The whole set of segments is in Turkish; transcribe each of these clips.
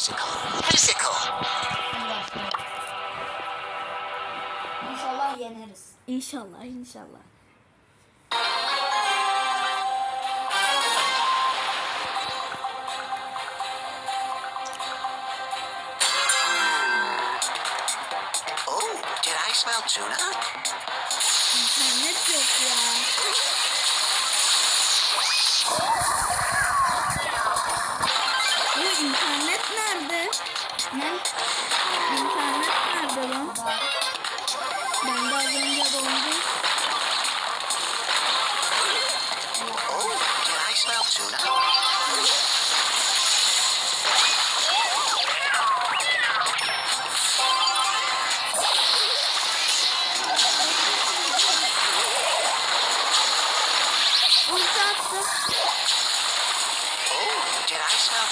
physical. Physical. İnşallah yeneriz. İnşallah inşallah. Oh, did I smell tuna? İnternet yok ya. Nerede? Ne? İnternet nerede lan? Ben de az önce dondu. Oh, I smell tuna?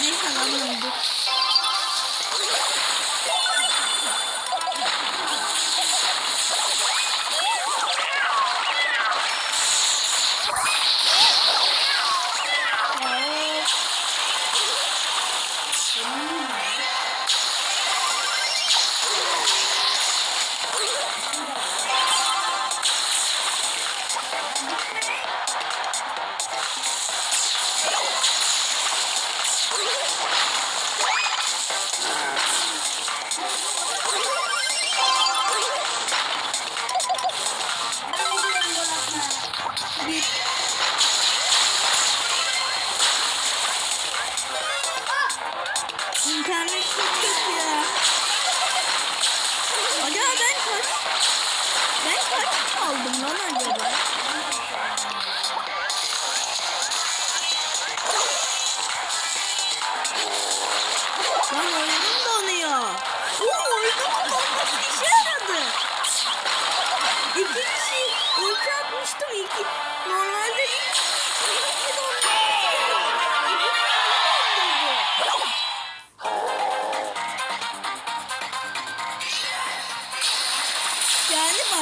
Neyse lan öldü. Thank you.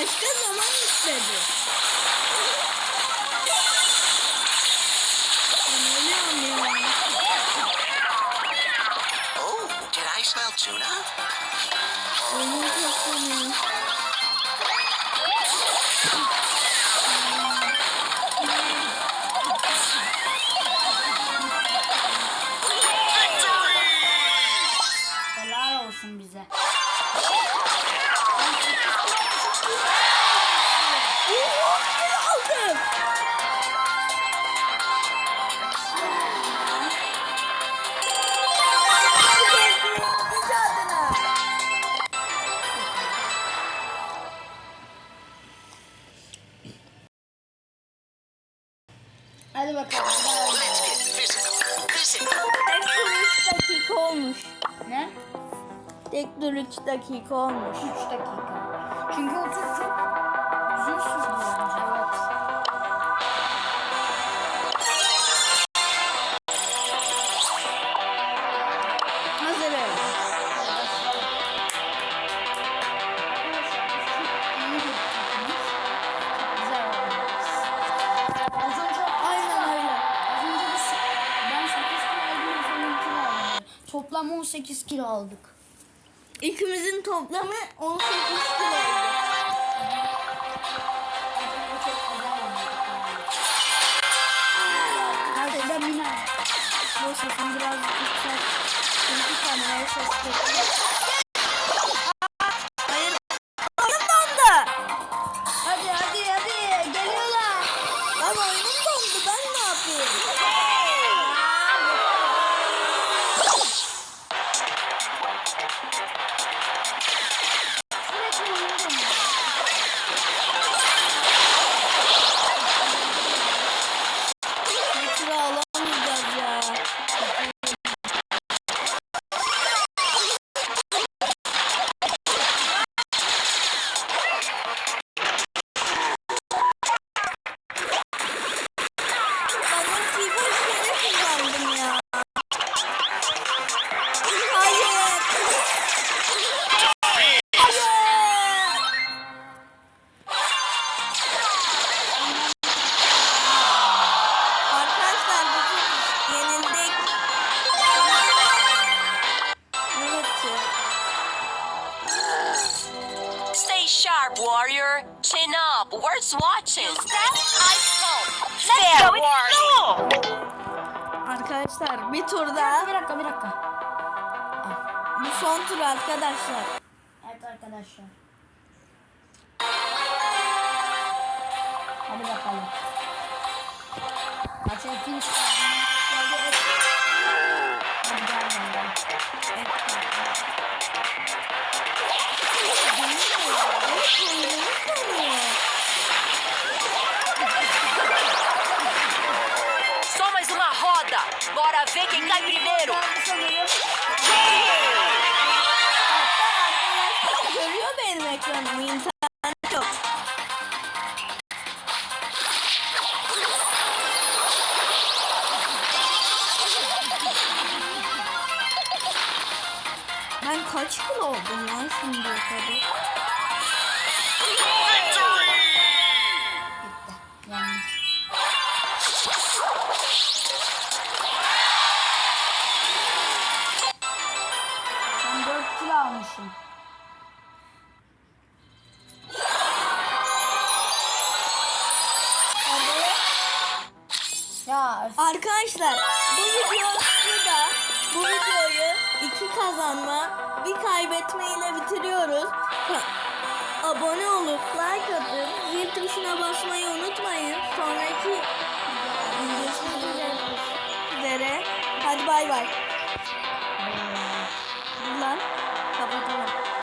Başka zaman istedi. Oh, did I smell tuna? Oyunum Tek dur 3 dakika olmuş. 3 dakika. Çünkü o tur çok uzun sürdü bence. Evet. Hazırım. Güzel oynadınız. Az önce Aynen öyle. Az önce biz ben 8 kilo aldım, sen 2 kilo aldın. Toplam 18 kilo aldık. İkimizin toplamı 18 kilo oldu. Biraz yüksek. Çünkü kameraya ses geliyor. Warrior. Chin up. Worth watching. Step, I scope. Fair warning. Arkadaşlar bir tur Bir daha. dakika bir dakika. Bu son tur arkadaşlar. Evet arkadaşlar. Hadi bakalım. Maçın ikinci Bora ver quem cai primeiro. Ben kaç kilo oldum lan şimdiye kadar? 4 kilo almışım. Hadi. Ya Arkadaşlar bu videoyu da bu videoyu iki kazanma bir kaybetme ile bitiriyoruz. Abone olup like atıp zil tuşuna basmayı unutmayın. Sonraki görüşmek üzere. Hadi bay bay. Thank you.